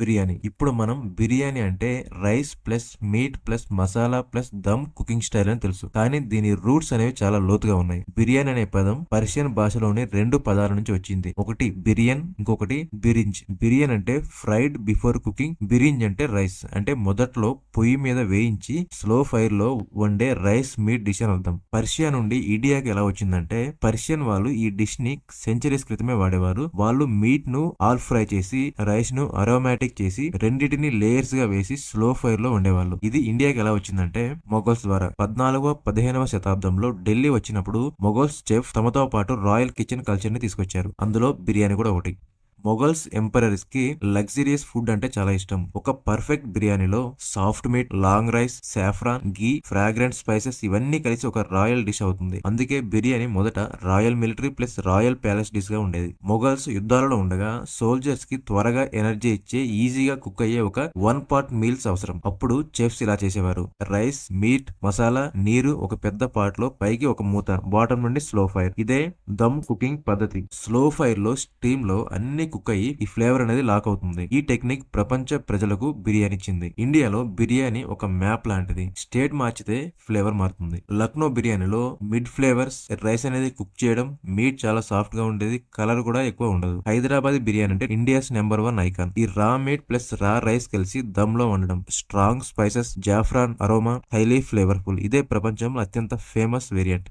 బిర్యానీ. ఇప్పుడు మనం బిర్యానీ అంటే rice plus meat plus masala plus dum cooking style అని తెలుసు. కానీ దీని రూట్స్ అనేవి చాలా లోతుగా ఉన్నాయి. బిర్యానీ అనే పదం పర్షియన్ భాషలోని రెండు పదాల నుంచి వచ్చింది. ఒకటి బిర్యన్ ఇంకొకటి బిరింజ్. బిర్యన్ అంటే ఫ్రైడ్ బిఫోర్ కుకింగ్ బిరింజ్ అంటే రైస్. అంటే మొదట్లో పొయ్యి మీద వేయించి స్లో ఫైర్లో వండే రైస్ మీట్ డిష్ అని అర్థం. పర్షియా నుండి ఇండియాకి ఎలా వచ్చిందంటే పర్షియన్ వాళ్ళు ఈ డిష్ని సెంచరీస్ క్రితమే వాడేవారు. వాళ్ళు మీట్ను ఆల్ ఫ్రై చేసి రైస్ను అరోమాటిక్ చేసి రెండింటిని లేయర్స్గా వేసి స్లో ఫైర్లో ఉండేవాళ్ళు. ఇది ఇండియాకి ఎలా వచ్చిందంటే మొఘల్స్ ద్వారా. పద్నాలుగవ పదిహేనవ శతాబ్దంలో ఢిల్లీ వచ్చినప్పుడు మొఘల్స్ చెఫ్ తమతో పాటు రాయల్ కిచెన్ కల్చర్ని తీసుకొచ్చారు. అందులో బిర్యానీ కూడా ఒకటి. మొఘల్స్ ఎంపరర్స్కి లగ్జరియస్ ఫుడ్ అంటే చాలా ఇష్టం. ఒక పర్ఫెక్ట్ బిర్యానీలో soft meat long rice saffron ghee fragrant spices ఇవన్నీ కలిసి ఒక రాయల్ డిష్ అవుతుంది. అందుకే బిర్యానీ మొదట royal military plus royal palace డిష్గా ఉండేది. మొఘల్స్ యుద్ధాలలో ఉండగా సోల్జర్స్కి త్వరగా ఎనర్జీ ఇచ్చే ఈజీగా కుక్ అయ్యే ఒక వన్ పార్ట్ మీల్స్ అవసరం. అప్పుడు చెఫ్స్ ఇలా చేసేవారు. రైస్ మీట్ మసాలా నీరు ఒక పెద్ద పాట్లో పైకి ఒక మూత బాటం నుండి స్లో ఫైర్. ఇదే దమ్ కుకింగ్ పద్ధతి. స్లో ఫైర్లో స్టీమ్లో అన్ని కుక్ అయ్యి ఈ ఫ్లేవర్ అనేది లాక్ అవుతుంది. ఈ టెక్నిక్ ప్రపంచ ప్రజలకు బిర్యానీ ఇచ్చింది. ఇండియాలో బిర్యానీ ఒక మ్యాప్ లాంటిది. స్టేట్ మార్చితే ఫ్లేవర్ మారుతుంది. లక్నో బిర్యానీలో మిడ్ ఫ్లేవర్స్ రైస్ అనేది కుక్ చేయడం మీట్ చాలా సాఫ్ట్గా ఉండేది కలర్ కూడా ఎక్కువ ఉండదు. హైదరాబాద్ బిర్యానీ అంటే ఇండియాస్ నెంబర్ వన్ ఐకాన్. ఈ రా మీట్ ప్లస్ రా రైస్ కలిసి దమ్లో వండడం. స్ట్రాంగ్ స్పైసెస్ జాఫ్రాన్ అరోమా హైలీ ఫ్లేవర్ఫుల్. ఇదే ప్రపంచంలో అత్యంత ఫేమస్ వేరియంట్.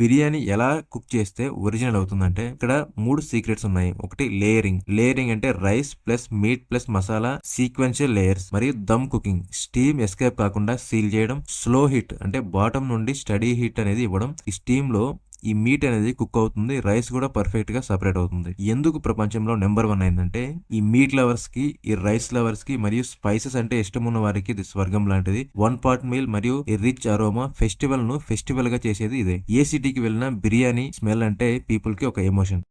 బిర్యానీ ఎలా కుక్ చేస్తే ఒరిజినల్ అవుతుందంటే ఇక్కడ మూడు సీక్రెట్స్ ఉన్నాయి. ఒకటి లేయరింగ్. లేయరింగ్ అంటే rice plus meat plus masala sequential layers మరియు దమ్ కుకింగ్. స్టీమ్ ఎస్కేప్ కాకుండా సీల్ చేయడం స్లో హీట్ అంటే బాటమ్ నుండి స్టడీ హీట్ అనేది ఇవ్వడం. ఈ స్టీమ్లో ఈ మీట్ అనేది కుక్ అవుతుంది రైస్ కూడా పర్ఫెక్ట్గా సపరేట్ అవుతుంది. ఎందుకు ప్రపంచంలో నెంబర్ వన్ అయిందంటే ఈ మీట్ లవర్స్కి ఈ రైస్ లవర్స్కి మరియు స్పైసెస్ అంటే ఇష్టం ఉన్న వారికి ఇది స్వర్గం లాంటిది. వన్ పార్ట్ మీల్ మరియు రిచ్ అరోమా ఫెస్టివల్ను ఫెస్టివల్గా చేసేది ఇదే. ఏ సిటీకి వెళ్ళినా బిర్యానీ స్మెల్ అంటే పీపుల్కి ఒక ఎమోషన్